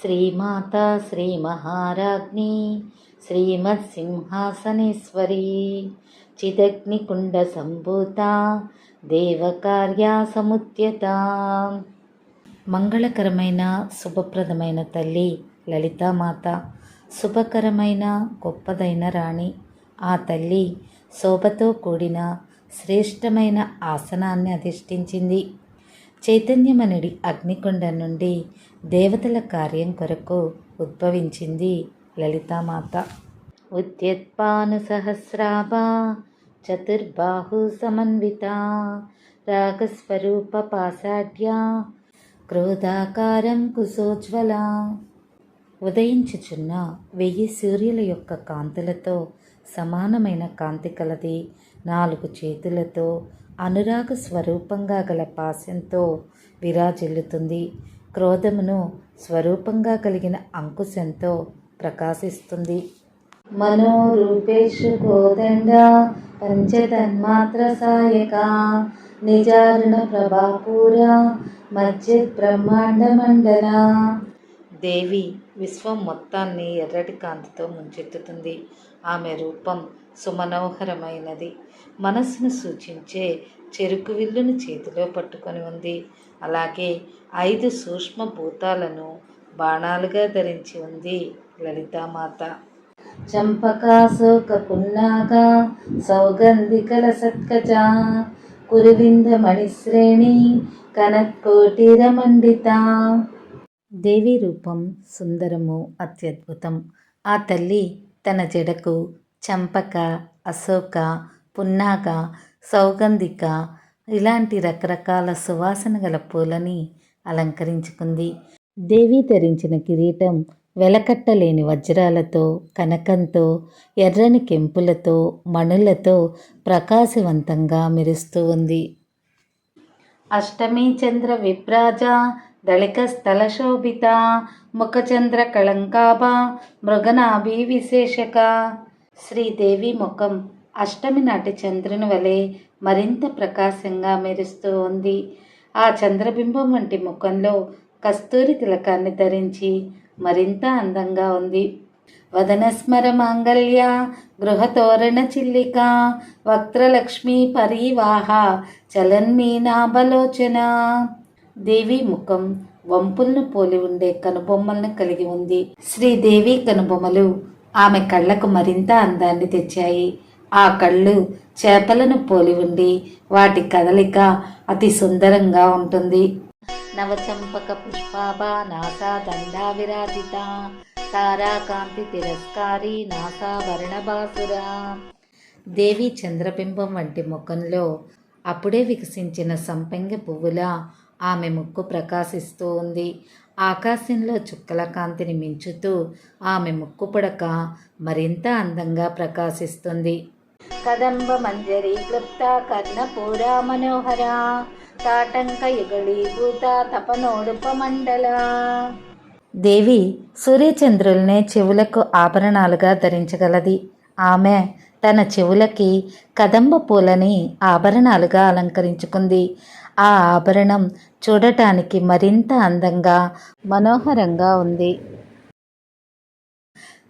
శ్రీమాత శ్రీ మహారాజ్ఞి శ్రీమత్సింహాసనేశ్వరి చిదగ్నికుండ సంభూత దేవకార్యా సముద్యత మంగళకరమైన శుభప్రదమైన తల్లి లలితామాత శుభకరమైన గొప్పదైన రాణి ఆ తల్లి శోభతో కూడిన శ్రేష్టమైన ఆసనాన్ని అధిష్ఠించింది. చైతన్యమనుడి అగ్నికొండ నుండి దేవతల కార్యం కొరకు ఉద్భవించింది లలితామాత. ఉద్యత్పాను సహస్రాభా చతుర్బాహు సమన్విత రాగస్వరూప పాసాడ్యా క్రోధాకారం కుశోజ్వల. ఉదయించుచున్న వెయ్యి సూర్యుల యొక్క కాంతులతో సమానమైన కాంతి కలది నాలుగు చేతులతో అనురాగ స్వరూపంగా గల పాశంతో విరాజిల్లుతుంది. క్రోధమును స్వరూపంగా కలిగిన అంకుశంతో ప్రకాశిస్తుంది. మనోరూపేషు కోదండ పంచతన్మాత్ర సాయక నిజారుణ ప్రభాపూర మధ్య బ్రహ్మాండ మండల దేవి విశ్వం మొత్తాన్ని ఎర్రటి కాంతితో ముంచెత్తుతుంది. ఆమె రూపం సుమనోహరమైనది. మనస్సును సూచించే చెరుకు విల్లును చేతిలో పట్టుకొని ఉంది. అలాగే ఐదు సూక్ష్మ భూతాలను బాణాలుగా ధరించి ఉంది లలితామాత. చంపకాశోక పున్నాగ సౌగంధికల సత్కజ కురువింద మణిశ్రేణి కనత్కోటిర మండిత. దేవి రూపం సుందరము అత్యద్భుతం. ఆ తల్లి తన జడకు చంపక అశోక పున్నాగ సౌగంధిక ఇలాంటి రకరకాల సువాసన గల పూలని అలంకరించుకుంది. దేవి ధరించిన కిరీటం వెలకట్టలేని వజ్రాలతో కనకంతో ఎర్రని కెంపులతో మణులతో ప్రకాశవంతంగా మెరుస్తూ ఉంది. అష్టమి చంద్ర విభ్రాజ దళిక స్థల శోభిత ముఖచంద్ర కళంకాభ మృగనాభి విశేషక. శ్రీదేవి ముఖం అష్టమి నాటి చంద్రుని వలె మరింత ప్రకాశంగా మెరుస్తూ ఉంది. ఆ చంద్రబింబం వంటి ముఖంలో కస్తూరి తిలకాన్ని ధరించి మరింత అందంగా ఉంది. వదనస్మర మాంగళ్య గృహతోరణ చిల్లిక వక్త్రలక్ష్మి పరివాహ చలన్మీనాభలోచన. దేవి ముఖం వంపులను పోలి ఉండే కనుబొమ్మలను కలిగి ఉంది. శ్రీదేవి కనుబొమ్మలు ఆమె కళ్ళకు మరింత అందాన్ని తెచ్చాయి. ఆ కళ్ళు చేపలను పోలి ఉండి వాటి కదలిక అతి సుందరంగా ఉంటుంది. నవచంపక పుష్పాభ నాసా దండా విరాజిత తారాకాంతి తిరస్కారి నాసా వర్ణబాసుర. దేవి చంద్రబింబం వంటి ముఖంలో అప్పుడే వికసించిన సంపెంగ పువ్వులా ఆమె ముక్కు ప్రకాశిస్తూ ఉంది. ఆకాశంలో చుక్కల కాంతిని మించుతూ ఆమె ముక్కు పుడక మరింత అందంగా ప్రకాశిస్తుంది. కదంబ మంజరి క్లుప్తా కర్ణపూర మనోహర. తాటంక తపనోడుపమండల దేవి సూర్యచంద్రుల్నే చెవులకు ఆభరణాలుగా ధరించగలది. ఆమె తన చెవులకి కదంబ పూలని ఆభరణాలుగా అలంకరించుకుంది. ఆ ఆభరణం చూడటానికి మరింత అందంగా మనోహరంగా ఉంది.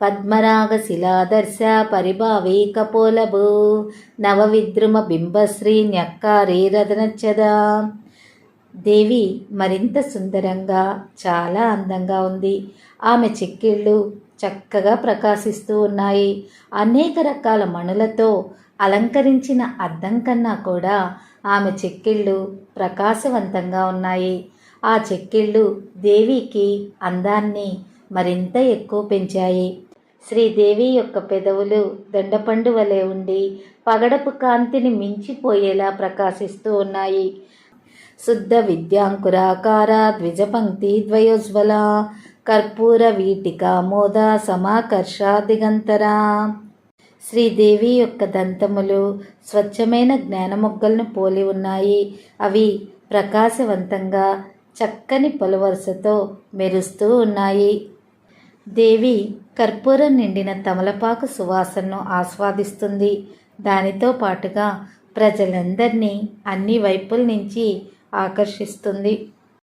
పద్మరాగ శిలాదర్శ పరిభావే నవ నవవిద్రుమ బింబశ్రీ న్యక్కారే రదనచ్చద దేవి మరింత సుందరంగా చాలా అందంగా ఉంది. ఆమె చెక్కిళ్ళు చక్కగా ప్రకాశిస్తూ ఉన్నాయి. అనేక రకాల మణులతో అలంకరించిన అద్దం కన్నా కూడా ఆమె చెక్కిళ్ళు ప్రకాశవంతంగా ఉన్నాయి. ఆ చెక్కిళ్ళు దేవికి అందాన్ని మరింత ఎక్కువ పెంచాయి. శ్రీదేవి యొక్క పెదవులు దండపండు వలె ఉండి పగడపు కాంతిని మించిపోయేలా ప్రకాశిస్తూ ఉన్నాయి. శుద్ధ విద్యాంకురాకార ద్విజపంక్తి ద్వయోజ్వల కర్పూర వీటిక మోద సమాకర్ష దిగంతరా. శ్రీదేవి యొక్క దంతములు స్వచ్ఛమైన జ్ఞానమొగ్గలను పోలి ఉన్నాయి. అవి ప్రకాశవంతంగా చక్కని పలువరుసతో మెరుస్తూ ఉన్నాయి. దేవి కర్పూరం నిండిన తమలపాకు సువాసనను ఆస్వాదిస్తుంది. దానితో పాటుగా ప్రజలందరినీ అన్ని వైపుల నుంచి ఆకర్షిస్తుంది.